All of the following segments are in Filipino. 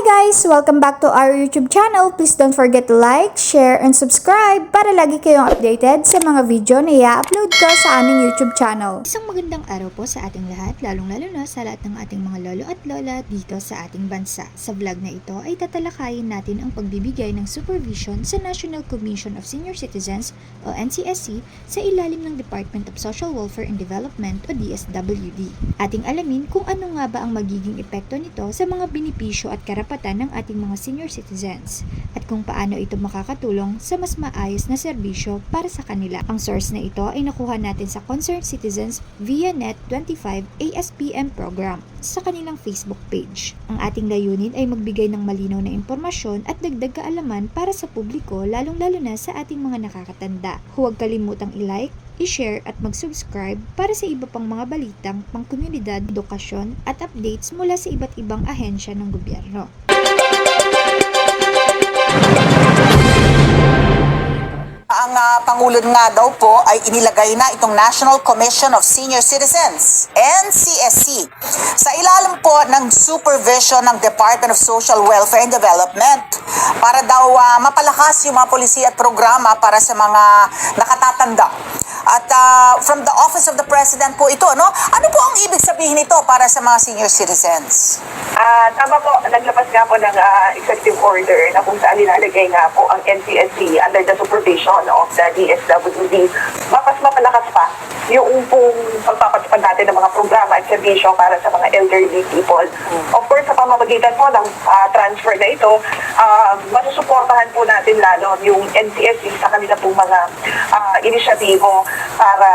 guys! Welcome back to our YouTube channel. Please don't forget to like, share, and subscribe para lagi kayong updated sa mga video na i-upload ko sa aming YouTube channel. Isang magandang araw po sa ating lahat, lalong-lalo na sa lahat ng ating mga lolo at lola dito sa ating bansa. Sa vlog na ito ay tatalakayin natin ang pagbibigay ng supervision sa National Commission of Senior Citizens o NCSC sa ilalim ng Department of Social Welfare and Development o DSWD. Ating alamin kung ano nga ba ang magiging epekto nito sa mga binipisyo at karapatan ng ating mga senior citizens at kung paano ito makakatulong sa mas maayos na serbisyo para sa kanila. Ang source na ito ay nakuha natin sa Concerned Citizens via Net25 ASPM program sa kanilang Facebook page. Ang ating layunin ay magbigay ng malinaw na impormasyon at dagdag kaalaman para sa publiko lalong-lalo na sa ating mga nakakatanda. Huwag kalimutang i-like, i-share at mag-subscribe para sa iba pang mga balitang pangkomunidad, edukasyon at updates mula sa iba't ibang ahensya ng gobyerno. Ang ah, Pangulo nga daw po ay inilagay na itong National Commission of Senior Citizens, NCSC, sa ilalim po ng supervision ng Department of Social Welfare and Development para daw ah, mapalakas yung mga polisiya at programa para sa mga nakatatanda. At ah, from the Office of the President po ito, no? Ano po ang ibig sabihin nito para sa mga senior citizens? Ah, tama po, naglabas nga po ng ah, executive order na kung saan nilalagay nga po ang NCSC under the supervision of the DSWD. Mapas mapalakas pa yung pong pagpapatupad natin ng mga programa at serbisyo para sa mga elderly people. Of course, sa pamamagitan po ng ah, transfer na ito, uh, masusuportahan po natin lalo yung NCSC sa kanila pong mga ah, inisyatibo para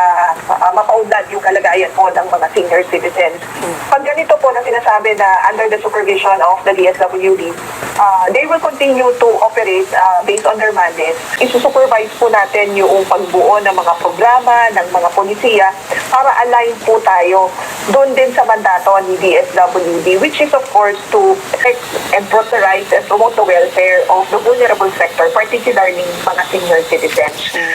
ah, mapaunlad yung kalagayan po ng mga senior citizens. Pag ganito po na sinasabi na under the supervision of the DSWD, uh, they will continue to operate uh, based on their mandates. Isusupervise po natin yung pagbuo ng mga programa, ng mga polisiya para align po tayo doon din sa mandato ni DSWD, which is of course to protect and proselytize and promote the welfare of the vulnerable sector, particularly mga senior citizens.